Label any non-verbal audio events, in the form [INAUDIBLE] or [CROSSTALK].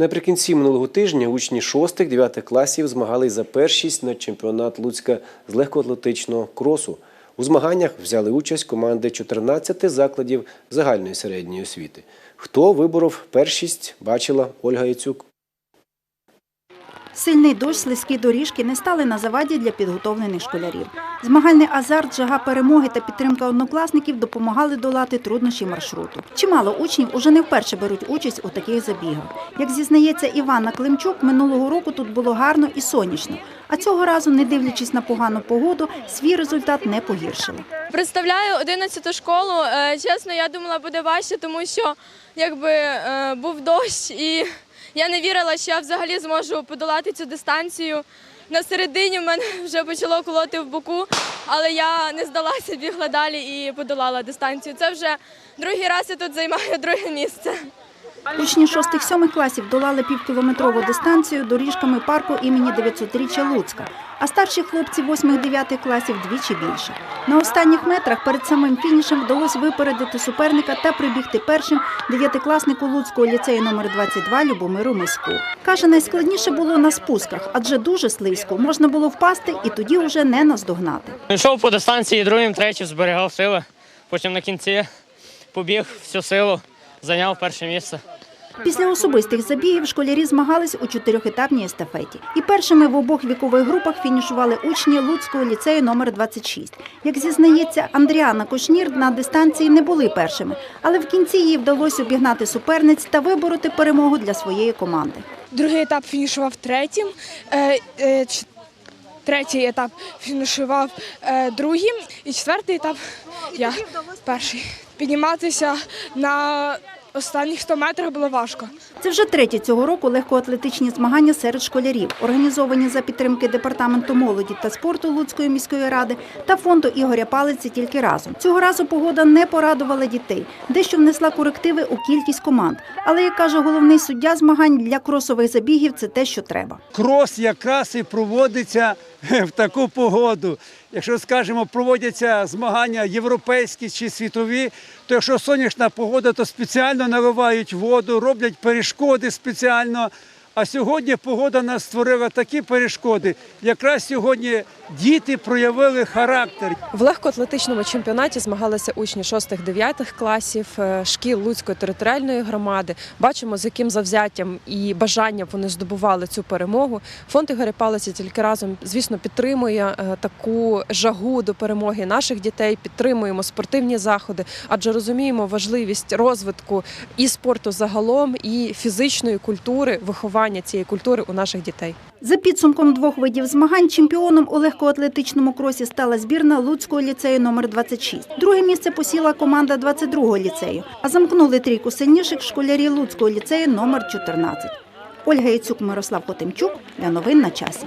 Наприкінці минулого тижня учні 6-9 класів змагались за першість на чемпіонат Луцька з легкоатлетичного кросу. У змаганнях взяли участь команди 14 закладів загальної середньої освіти. Хто виборов першість, бачила Ольга Яцюк. Сильний дощ, слизькі доріжки не стали на заваді для підготовлених школярів. Змагальний азарт, жага перемоги та підтримка однокласників допомагали долати труднощі маршруту. Чимало учнів уже не вперше беруть участь у таких забігах. Як зізнається Івана Климчук, минулого року тут було гарно і сонячно. А цього разу, не дивлячись на погану погоду, свій результат не погіршили. Представляю 11 школу. Е, Чесно, я думала, буде важче, тому що якби е, був дощ, і я не вірила, що я взагалі зможу подолати цю дистанцію. На середині в мене [LAUGHS] вже почало колоти в боку, але я не здалася, бігла далі і подолала дистанцію. Це вже другий раз я тут займаю [LAUGHS] друге місце. Учні 6-7 класів долали півкілометрову дистанцію доріжками парку імені 900-річчя Луцька, а старші хлопці 8-9 класів двічі більше. На останніх метрах перед самим фінішем вдалося випередити суперника та прибігти першим дев'ятикласнику Луцького ліцею номер 22 Любомиру Миську. Каже, найскладніше було на спусках, адже дуже слизько, можна було впасти і тоді вже не наздогнати. Йшов по дистанції другим, третім, зберігав сили. Потім на кінці побіг всю силу, зайняв перше місце. Після особистих забігів школярі змагались у чотирьохетапній естафеті. І першими в обох вікових групах фінішували учні Луцького ліцею номер 26. Як зізнається, Андріана Кошнір на дистанції не були першими, але в кінці їй вдалося обігнати суперниць та вибороти перемогу для своєї команди. Другий етап фінішував третім. Е, е, Третій етап фінішував е, другим, і четвертий етап я перший. Підніматися на останніх 100 метрах було важко. Це вже третє цього року легкоатлетичні змагання серед школярів, організовані за підтримки департаменту молоді та спорту Луцької міської ради та фонду Ігоря Палиці тільки разом. Цього разу погода не порадувала дітей, дещо внесла корективи у кількість команд. Але як каже головний суддя змагань для кросових забігів, це те, що треба. крос якраз і проводиться [LAUGHS] в таку погоду. Якщо скажімо, проводяться змагання європейські чи світові, то якщо сонячна погода, то спеціально наливають воду, роблять перешкоди спеціально. А сьогодні погода нас створила такі перешкоди. Якраз сьогодні діти проявили характер. В легкоатлетичному чемпіонаті змагалися учні 6-9 класів е, шкіл Луцької територіальної громади. Бачимо, з яким завзяттям і бажанням вони здобували цю перемогу. Фонд Ігоря Палиці тільки разом, звісно, підтримує е, таку жагу до перемоги наших дітей. Підтримуємо спортивні заходи, адже розуміємо важливість розвитку і спорту загалом, і фізичної культури, виховання цієї культури у наших дітей. За підсумком двох видів змагань чемпіоном у легкоатлетичному кросі стала збірна Луцького ліцею номер 26. Друге місце посіла команда 22-го ліцею, а замкнули трійку сильніших школярі Луцького ліцею номер 14. Ольга Яцюк, Мирослав Котимчук для новин на часі.